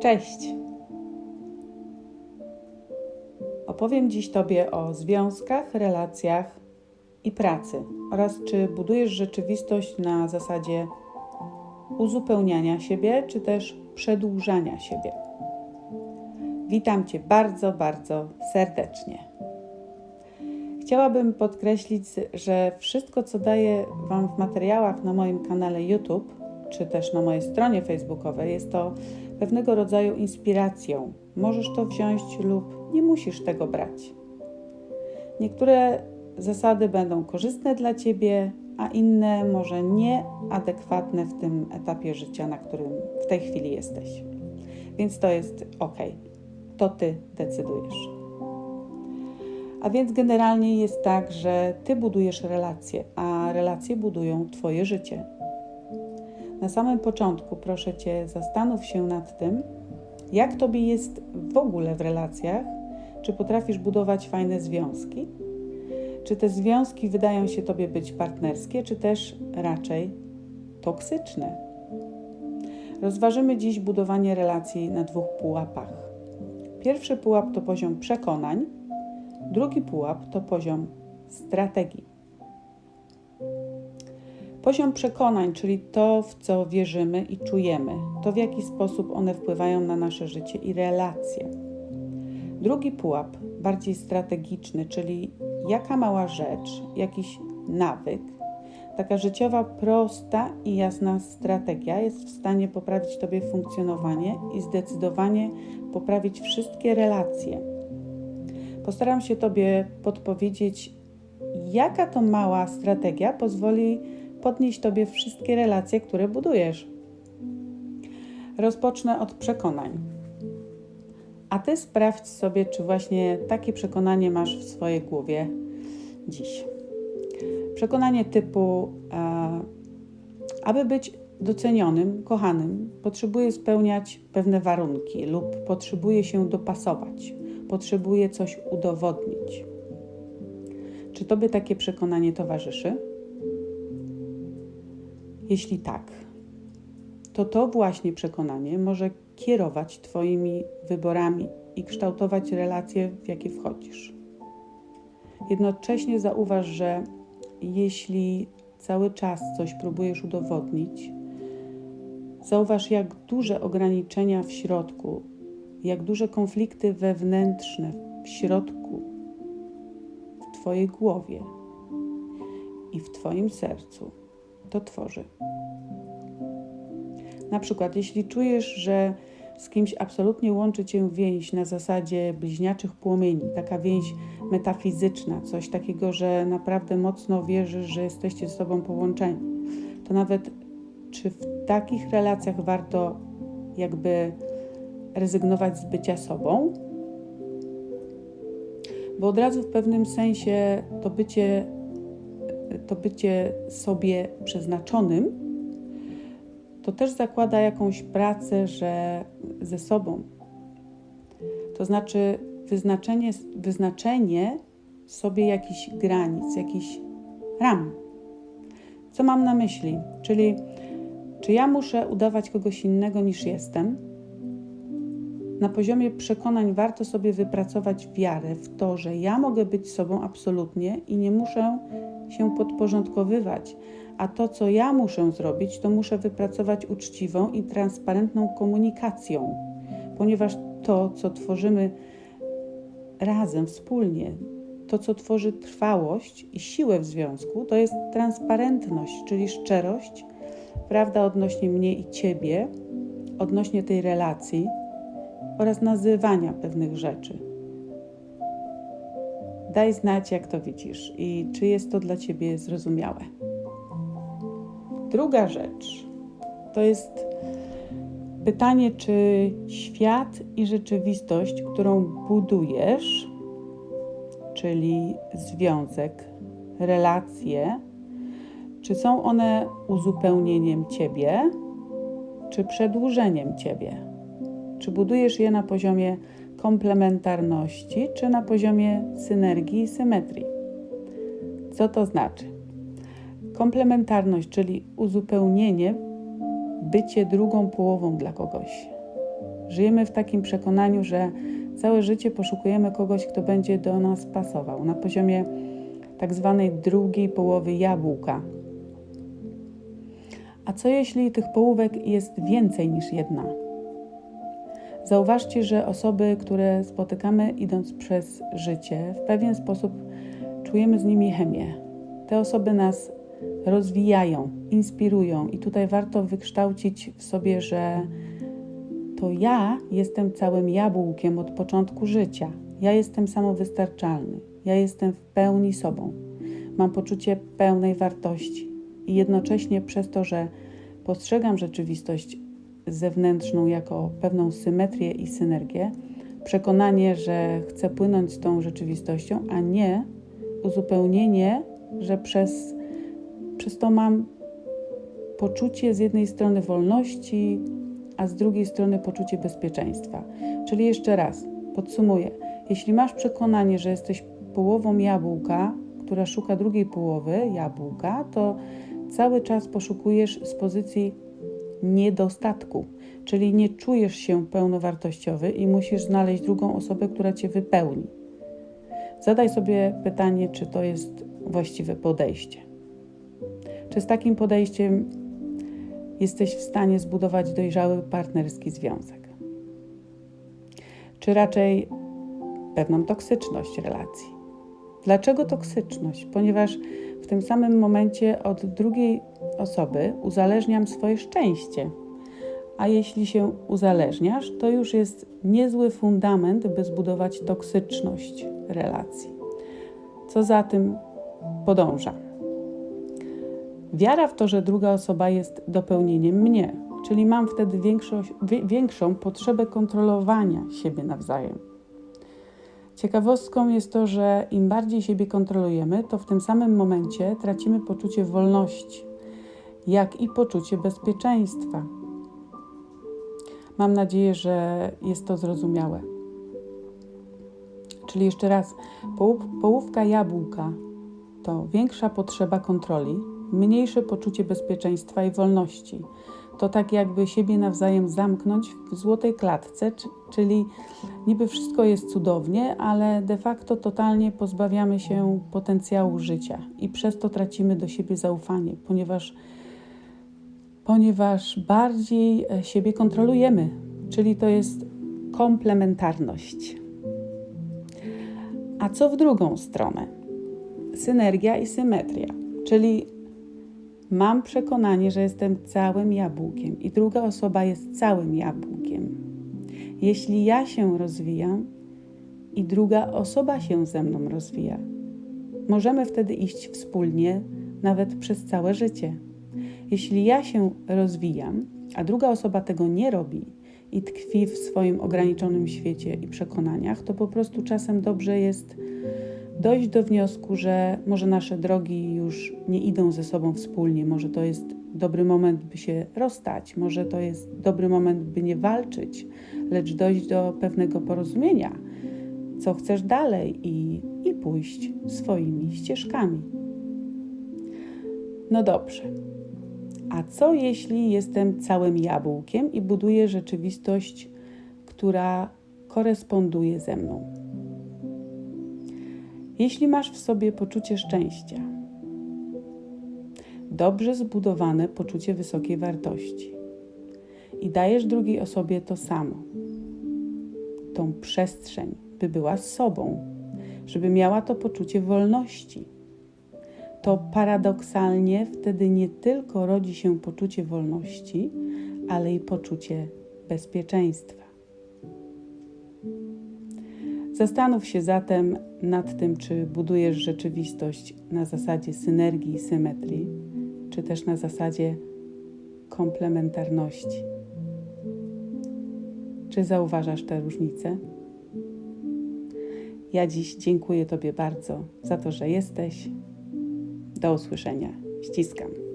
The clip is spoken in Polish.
Cześć! Opowiem dziś Tobie o związkach, relacjach i pracy oraz czy budujesz rzeczywistość na zasadzie uzupełniania siebie, czy też przedłużania siebie. Witam Cię bardzo, bardzo serdecznie. Chciałabym podkreślić, że wszystko, co daję Wam w materiałach na moim kanale YouTube, czy też na mojej stronie facebookowej, jest to pewnego rodzaju inspiracją. Możesz to wziąć lub nie musisz tego brać. Niektóre zasady będą korzystne dla Ciebie, a inne może nieadekwatne w tym etapie życia, na którym w tej chwili jesteś. Więc to jest ok. To Ty decydujesz. A więc generalnie jest tak, że Ty budujesz relacje, a relacje budują Twoje życie. Na samym początku proszę Cię, zastanów się nad tym, jak Tobie jest w ogóle w relacjach, czy potrafisz budować fajne związki, czy te związki wydają się Tobie być partnerskie, czy też raczej toksyczne. Rozważymy dziś budowanie relacji na dwóch pułapach. Pierwszy pułap to poziom przekonań, drugi pułap to poziom strategii. Poziom przekonań, czyli to, w co wierzymy i czujemy, to w jaki sposób one wpływają na nasze życie i relacje. Drugi pułap, bardziej strategiczny, czyli jaka mała rzecz, jakiś nawyk, taka życiowa, prosta i jasna strategia jest w stanie poprawić Tobie funkcjonowanie i zdecydowanie poprawić wszystkie relacje. Postaram się Tobie podpowiedzieć, jaka to mała strategia pozwoli podnieść Tobie wszystkie relacje, które budujesz. Rozpocznę od przekonań. A Ty sprawdź sobie, czy właśnie takie przekonanie masz w swojej głowie dziś. Przekonanie typu, e, aby być docenionym, kochanym, potrzebuje spełniać pewne warunki lub potrzebuje się dopasować, potrzebuje coś udowodnić. Czy Tobie takie przekonanie towarzyszy? Jeśli tak, to to właśnie przekonanie może kierować Twoimi wyborami i kształtować relacje, w jakie wchodzisz. Jednocześnie zauważ, że jeśli cały czas coś próbujesz udowodnić, zauważ, jak duże ograniczenia w środku, jak duże konflikty wewnętrzne w środku, w Twojej głowie i w Twoim sercu to tworzy. Na przykład, jeśli czujesz, że z kimś absolutnie łączy cię więź na zasadzie bliźniaczych płomieni, taka więź metafizyczna, coś takiego, że naprawdę mocno wierzysz, że jesteście ze sobą połączeni, to nawet czy w takich relacjach warto jakby rezygnować z bycia sobą? Bo od razu w pewnym sensie to bycie to bycie sobie przeznaczonym, to też zakłada jakąś pracę, że ze sobą. To znaczy wyznaczenie, wyznaczenie sobie jakichś granic, jakichś ram. Co mam na myśli? Czyli czy ja muszę udawać kogoś innego niż jestem? Na poziomie przekonań warto sobie wypracować wiarę w to, że ja mogę być sobą absolutnie i nie muszę się podporządkowywać, a to, co ja muszę zrobić, to muszę wypracować uczciwą i transparentną komunikacją, ponieważ to, co tworzymy razem, wspólnie, to, co tworzy trwałość i siłę w związku, to jest transparentność, czyli szczerość, prawda odnośnie mnie i ciebie, odnośnie tej relacji oraz nazywania pewnych rzeczy Daj znać, jak to widzisz i czy jest to dla Ciebie zrozumiałe. Druga rzecz to jest pytanie, czy świat i rzeczywistość, którą budujesz, czyli związek, relacje, czy są one uzupełnieniem Ciebie, czy przedłużeniem Ciebie? Czy budujesz je na poziomie komplementarności, czy na poziomie synergii i symetrii. Co to znaczy? Komplementarność, czyli uzupełnienie, bycie drugą połową dla kogoś. Żyjemy w takim przekonaniu, że całe życie poszukujemy kogoś, kto będzie do nas pasował na poziomie tak zwanej drugiej połowy jabłka. A co jeśli tych połówek jest więcej niż jedna? Zauważcie, że osoby, które spotykamy idąc przez życie, w pewien sposób czujemy z nimi chemię. Te osoby nas rozwijają, inspirują, i tutaj warto wykształcić w sobie, że to ja jestem całym jabłkiem od początku życia. Ja jestem samowystarczalny. Ja jestem w pełni sobą. Mam poczucie pełnej wartości i jednocześnie przez to, że postrzegam rzeczywistość zewnętrzną jako pewną symetrię i synergię, przekonanie, że chcę płynąć z tą rzeczywistością, a nie uzupełnienie, że przez, przez to mam poczucie z jednej strony wolności, a z drugiej strony poczucie bezpieczeństwa. Czyli jeszcze raz, podsumuję. Jeśli masz przekonanie, że jesteś połową jabłka, która szuka drugiej połowy jabłka, to cały czas poszukujesz z pozycji niedostatku, czyli nie czujesz się pełnowartościowy i musisz znaleźć drugą osobę, która cię wypełni. Zadaj sobie pytanie, czy to jest właściwe podejście. Czy z takim podejściem jesteś w stanie zbudować dojrzały partnerski związek? Czy raczej pewną toksyczność relacji? Dlaczego toksyczność? Ponieważ w tym samym momencie od drugiej osoby uzależniam swoje szczęście. A jeśli się uzależniasz, to już jest niezły fundament, by zbudować toksyczność relacji. Co za tym podąża? Wiara w to, że druga osoba jest dopełnieniem mnie, czyli mam wtedy większą potrzebę kontrolowania siebie nawzajem. Ciekawostką jest to, że im bardziej siebie kontrolujemy, to w tym samym momencie tracimy poczucie wolności, jak i poczucie bezpieczeństwa. Mam nadzieję, że jest to zrozumiałe. Czyli jeszcze raz, połówka jabłka to większa potrzeba kontroli, mniejsze poczucie bezpieczeństwa i wolności. To tak jakby siebie nawzajem zamknąć w złotej klatce, czyli niby wszystko jest cudownie, ale de facto totalnie pozbawiamy się potencjału życia i przez to tracimy do siebie zaufanie, ponieważ, ponieważ bardziej e, siebie kontrolujemy, czyli to jest komplementarność. A co w drugą stronę? Synergia i symetria, czyli mam przekonanie, że jestem całym jabłkiem i druga osoba jest całym jabłkiem. Jeśli ja się rozwijam i druga osoba się ze mną rozwija, możemy wtedy iść wspólnie nawet przez całe życie. Jeśli ja się rozwijam, a druga osoba tego nie robi i tkwi w swoim ograniczonym świecie i przekonaniach, to po prostu czasem dobrze jest dojść do wniosku, że może nasze drogi już nie idą ze sobą wspólnie, może to jest dobry moment, by się rozstać, może to jest dobry moment, by nie walczyć, lecz dojść do pewnego porozumienia, co chcesz dalej i, i pójść swoimi ścieżkami. No dobrze. A co jeśli jestem całym jabłkiem i buduję rzeczywistość, która koresponduje ze mną? Jeśli masz w sobie poczucie szczęścia, dobrze zbudowane poczucie wysokiej wartości i dajesz drugiej osobie to samo, tą przestrzeń, by była z sobą, żeby miała to poczucie wolności, to paradoksalnie wtedy nie tylko rodzi się poczucie wolności, ale i poczucie bezpieczeństwa. Zastanów się zatem nad tym, czy budujesz rzeczywistość na zasadzie synergii i symetrii, czy też na zasadzie komplementarności. Czy zauważasz te różnice? Ja dziś dziękuję Tobie bardzo za to, że jesteś. Do usłyszenia. Ściskam.